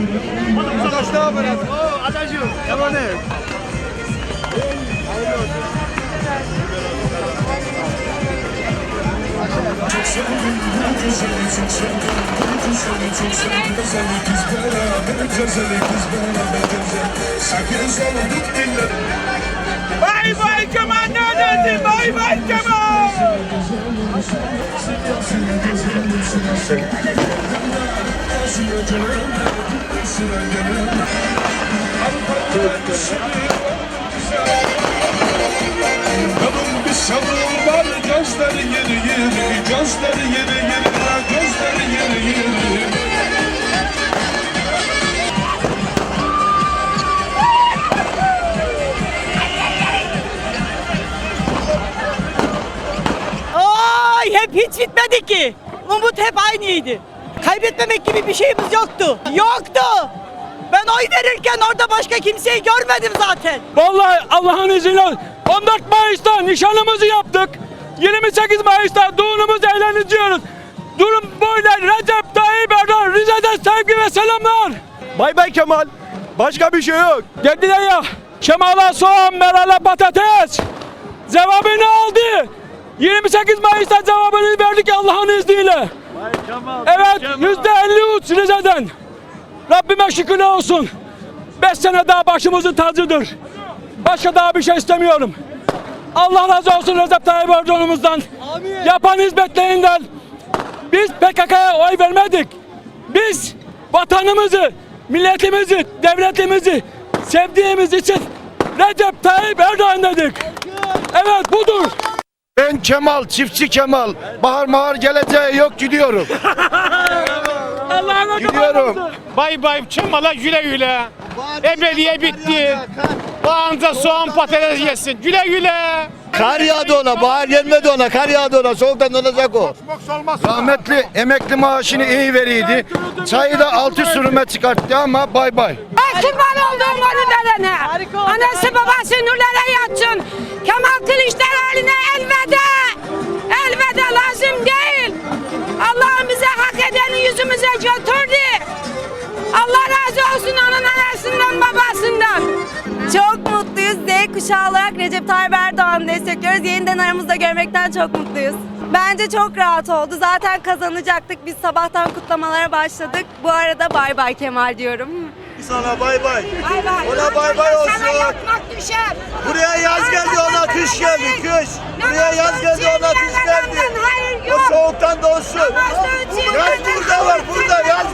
Ne haber? Oo, adacığım. Yaman ev. Bay bay Kemal neredesin? Bay bay Kemal. Kadın bir sabır var Gözleri yeri yeri Gözleri yeri yeri Gözleri yeri yeri Ay hep hiç bitmedi ki. Umut hep aynıydı. Kaybetmemek gibi bir şeyimiz yoktu. Yoktu. Ben oy verirken orada başka kimseyi görmedim zaten. Vallahi Allah'ın izniyle 14 Mayıs'ta nişanımızı yaptık. 28 Mayıs'ta düğünümüzü eğleneceğiz. Durum böyle Recep Tayyip Erdoğan Rize'den sevgi ve selamlar. Bay bay Kemal. Başka bir şey yok. Dediler ya Kemal'a soğan, Meral'e patates. Cevabını aldı. 28 Mayıs'ta cevabını verdik Allah'ın izniyle. Evet yüzde 53 Rize'den. Rabbime şükürler olsun. Beş sene daha başımızın tacıdır. Başka daha bir şey istemiyorum. Allah razı olsun Recep Tayyip Erdoğan'ımızdan. Yapan hizmetlerinden. Biz PKK'ya oy vermedik. Biz vatanımızı, milletimizi, devletimizi sevdiğimiz için Recep Tayyip Erdoğan dedik. Evet budur. Ben Kemal, çiftçi Kemal. Bahar mahar geleceği yok gidiyorum. Allah'ın Gidiyorum. Bay bay Kemal'a güle güle. Ebediye bitti. Bağınca soğan patates yesin. Güle güle. Kar yağdı ona. Bahar gelmedi ona. Kar yağdı ona. Soğuktan donacak o. Rahmetli emekli maaşını iyi veriydi. Çayı da altı sürüme çıkarttı ama bay bay. Ay kurban olduğum onu verene. Anası babası nurlara yatsın. Kemal Kılıçdaroğlu'na elveda. Elveda lazım değil. Allah bize hak edeni yüzümüze götürdü. Allah razı olsun onun anasından babasından. Çok mutluyuz. Z kuşağı olarak Recep Tayyip Erdoğan'ı destekliyoruz. Yeniden aramızda görmekten çok mutluyuz. Bence çok rahat oldu. Zaten kazanacaktık. Biz sabahtan kutlamalara başladık. Bu arada bay bay Kemal diyorum. Sana bay bay. Bay bay. Ona bay bay olsun. Sana yatmak düşer. Buraya kış geldi kış. Buraya yaz geldi ona kış geldi. O soğuktan donsun. Yaz burada var burada yaz